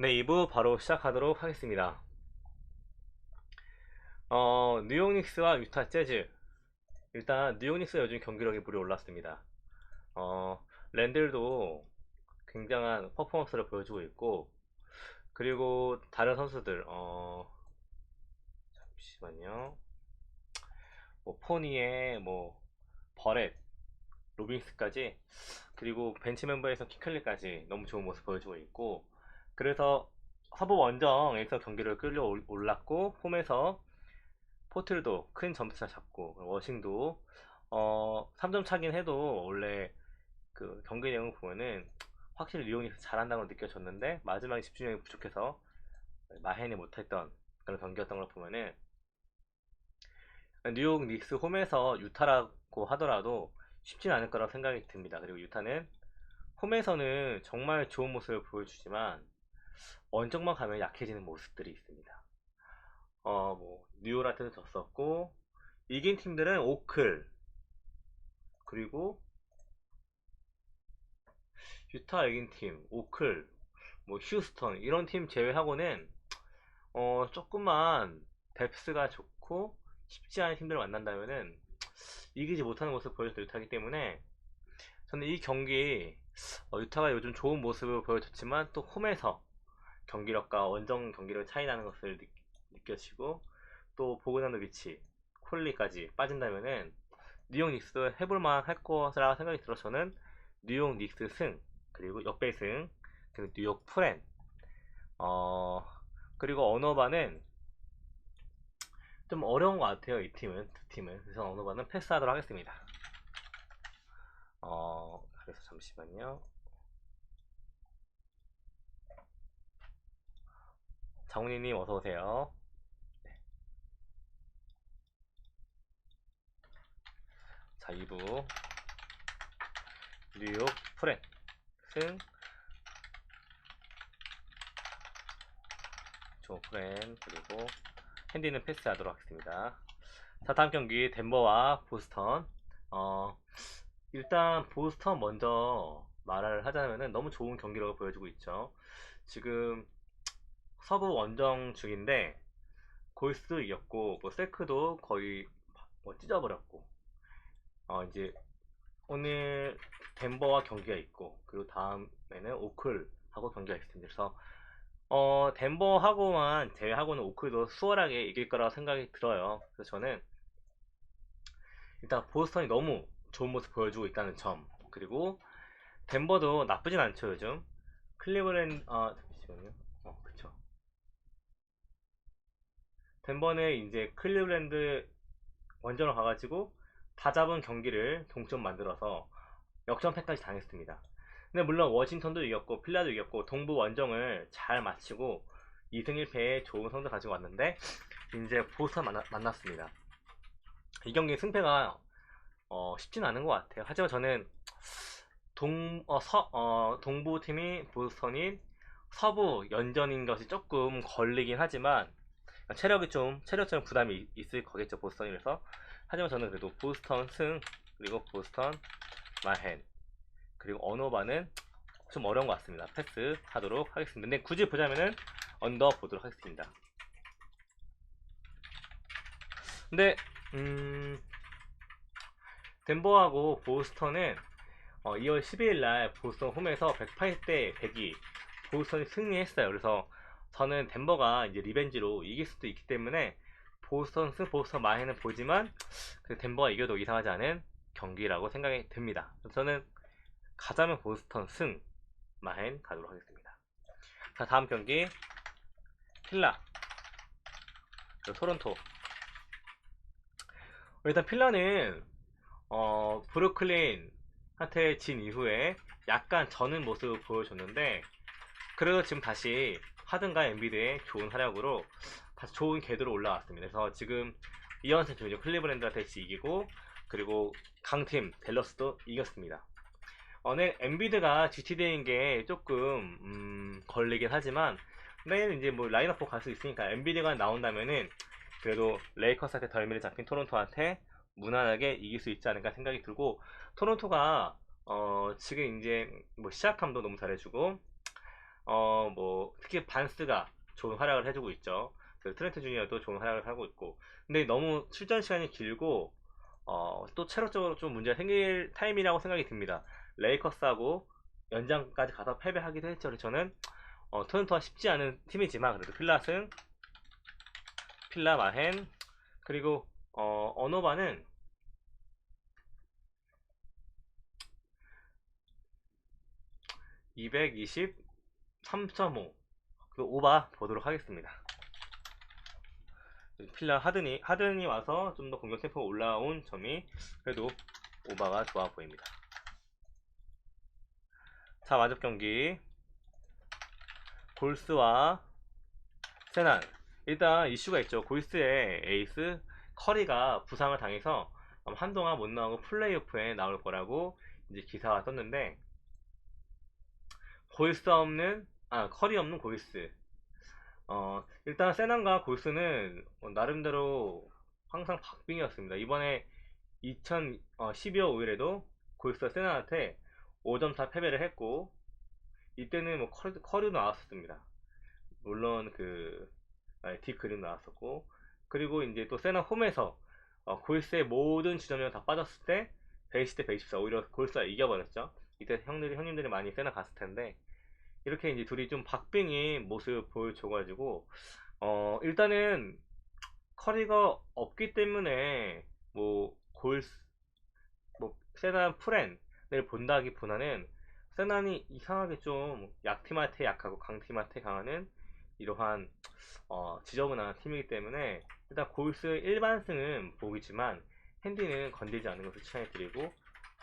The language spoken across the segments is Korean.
네, 2부 바로 시작하도록 하겠습니다. 어, 뉴욕 닉스와 유타 재즈. 일단 뉴욕 닉스가 요즘 경기력이 물이 올랐습니다. 어, 랜들도 굉장한 퍼포먼스를 보여주고 있고, 그리고 다른 선수들, 어, 잠시만요. 뭐 포니에 뭐 버렛, 로빈스까지 그리고 벤치 멤버에서 키클리까지 너무 좋은 모습 보여주고 있고 그래서 서부 원정에서 경기를 끌려 올- 올랐고 홈에서 포틀도 큰 점수차 잡고 워싱도 어 3점 차긴 해도 원래 그 경기 내용 보면은 확실히 리온이 잘한다고 느껴졌는데 마지막에 집중력이 부족해서 마헨이 못했던 그런 경기였던 걸 보면은 뉴욕 닉스 홈에서 유타라고 하더라도 쉽진 않을 거라고 생각이 듭니다. 그리고 유타는 홈에서는 정말 좋은 모습을 보여주지만 원정만 가면 약해지는 모습들이 있습니다. 어, 뭐 뉴욕한테도 졌었고 이긴 팀들은 오클 그리고 유타 이긴 팀, 오클, 뭐 휴스턴 이런 팀 제외하고는 어, 조금만 뎁스가 좋고 쉽지 않은 팀들을 만난다면은 이기지 못하는 모습을 보여줬던 유타이기 때문에 저는 이 경기 어, 유타가 요즘 좋은 모습을 보여줬지만 또 홈에서 경기력과 원정 경기력 차이 나는 것을 느, 느껴지고 또 보그나노비치, 콜리까지 빠진다면은 뉴욕 닉스도 해볼만 할 거라 생각이 들어 저는 뉴욕 닉스 승 그리고 역배승 그리고 뉴욕 프렌 어 그리고 언어바는 좀 어려운 것 같아요 이 팀은 두 팀은. 그래서 언어바는 패스하도록 하겠습니다. 어 그래서 잠시만요 장훈이님 어서 오세요. 자 2부. 뉴욕 승. 조 프렌. 그리고 핸디는 패스하도록 하겠습니다. 자 다음 경기. 덴버와 보스턴. 어 일단 보스턴 먼저 말을 하자면은 너무 좋은 경기력을 보여주고 있죠. 지금 서부 원정 중인데 골스 이겼고 뭐 세크도 거의 뭐 찢어버렸고. 어 이제 오늘 덴버와 경기가 있고 그리고 다음에는 오클하고 경기가 있습니다. 그래서 어 덴버하고만 제외하고는 오클도 수월하게 이길 거라고 생각이 들어요. 그래서 저는 일단 보스턴이 너무 좋은 모습 보여주고 있다는 점. 그리고 덴버도 나쁘진 않죠 요즘. 클리브랜드 아 잠시만요. 어 그쵸 덴버는 이제 클리브랜드 원정을 가가지고 다 잡은 경기를 동점 만들어서 역전패까지 당했습니다. 근데 물론 워싱턴도 이겼고 필라도 이겼고 동부 원정을 잘 마치고 2승 1패에 좋은 성적 가지고 왔는데 이제 보스턴 만나, 만났습니다. 이 경기 승패가 어, 쉽진 않은 것 같아요. 하지만 저는 동, 어, 서, 어, 동부 팀이 보스턴인 서부 연전인 것이 조금 걸리긴 하지만 체력이 좀 체력적인 부담이 있을 거겠죠 보스턴이라서 하지만 저는 그래도 보스턴 승 그리고 보스턴 마헨 그리고 언어바는 좀 어려운 것 같습니다. 패스 하도록 하겠습니다. 근데 굳이 보자면은 언더 보도록 하겠습니다. 근데 음 덴버하고 보스턴은 어, 2월 12일 날 보스턴 홈에서 108대 102 보스턴이 승리했어요. 그래서 저는 덴버가 이제 리벤지로 이길 수도 있기 때문에 보스턴 승 보스턴 마해는 보지만 그 덴버가 이겨도 이상하지 않은 경기라고 생각이 듭니다. 저는 가자면 보스턴 승 마헨 가도록 하겠습니다. 자 다음 경기 필라 토론토 일단 필라는 어, 브루클린한테 진 이후에 약간 저는 모습을 보여줬는데 그래도 지금 다시 하든가 엔비드의 좋은 활약으로 다시 좋은 궤도로 올라왔습니다. 그래서 지금 2연승 중이죠. 클리브랜드한테 이기고 그리고 강팀 델러스도 이겼습니다. 오늘 엔비드가 GTD인 게 조금 음, 걸리긴 하지만 내일 이제 뭐 라인업도 갈 수 있으니까 엔비드가 나온다면은 그래도 레이커스한테 덜미를 잡힌 토론토한테 무난하게 이길 수 있지 않을까 생각이 들고 토론토가 어, 지금 이제 뭐 시작함도 너무 잘해주고 어, 뭐, 특히 반스가 좋은 활약을 해주고 있죠. 그 트렌트 주니어도 좋은 활약을 하고 있고. 근데 너무 출전 시간이 길고, 어, 또 체력적으로 좀 문제가 생길 타임이라고 생각이 듭니다. 레이커스하고 연장까지 가서 패배하기도 했죠. 그래서 저는, 어, 토론토가 쉽지 않은 팀이지만, 그래도 필라승, 필라 마헨, 그리고, 어, 어노바는 223.5. 그 오바 보도록 하겠습니다. 필라 하든이 하든이 와서 좀 더 공격 템포가 올라온 점이 그래도 오바가 좋아 보입니다. 자 마지막 경기 골스와 세난 일단 이슈가 있죠. 골스의 에이스 커리가 부상을 당해서 한동안 못 나오고 플레이오프에 나올 거라고 이제 기사가 떴는데 골스 없는 아 커리 없는 골스. 어 일단 세난과 골스는 어, 나름대로 항상 박빙이었습니다. 이번에 2012월 5일에도 골스가 세난한테 5점4 패배를 했고 이때는 뭐 커리, 커리도 나왔었습니다. 물론 그 아니, 디크림 나왔었고. 그리고 이제 또 세난 홈에서 어, 골스의 모든 주점이 다 빠졌을 때 120대 124 오히려 골스가 이겨버렸죠. 이때 형들이 형님들이 많이 세나 갔을 텐데 이렇게 이제 둘이 좀 박빙인 모습 보여줘가지고 어 일단은 커리가 없기 때문에 뭐 골스 뭐 세난 프렌을 본다기보다는 세난이 이상하게 좀 약팀한테 약하고 강팀한테 강하는 이러한 어, 지저분한 팀이기 때문에 일단 골스 일반승은 보이지만 핸디는 건들지 않는 것을 추천해드리고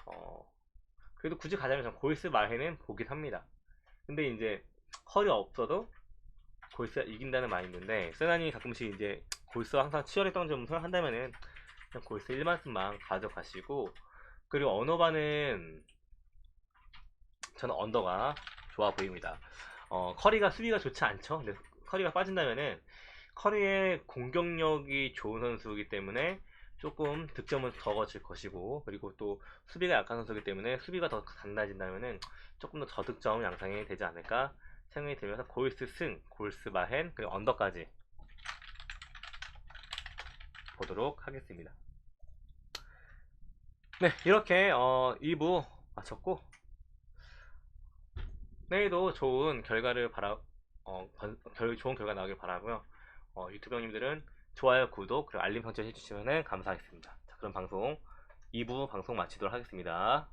어, 그래도 굳이 가자면 전 골스 마해는 보긴 합니다. 근데 이제 커리 없어도 골스가 이긴다는 마인드인데 세난이 가끔씩 이제 골스와 항상 치열했던 점을 생각한다면은 그냥 골스 1만승만 가져가시고 그리고 언어바는 저는 언더가 좋아 보입니다. 어, 커리가 수비가 좋지 않죠. 근데 커리가 빠진다면은 커리의 공격력이 좋은 선수이기 때문에 조금 득점은 적어질 것이고 그리고 또 수비가 약한 선수이기 때문에 수비가 더 단단해진다면은 조금 더 저득점 양상이 되지 않을까 생각이 들면서 골스 승, 골스 마헨 그리고 언더까지 보도록 하겠습니다. 네 이렇게 어, 2부 마쳤고 내일도 좋은 결과를 바라 어, 결, 좋은 결과 나오길 바라고요. 어, 유튜브 형님들은 좋아요, 구독, 그리고 알림 설정 해주시면 감사하겠습니다. 자, 그럼 방송 2부 방송 마치도록 하겠습니다.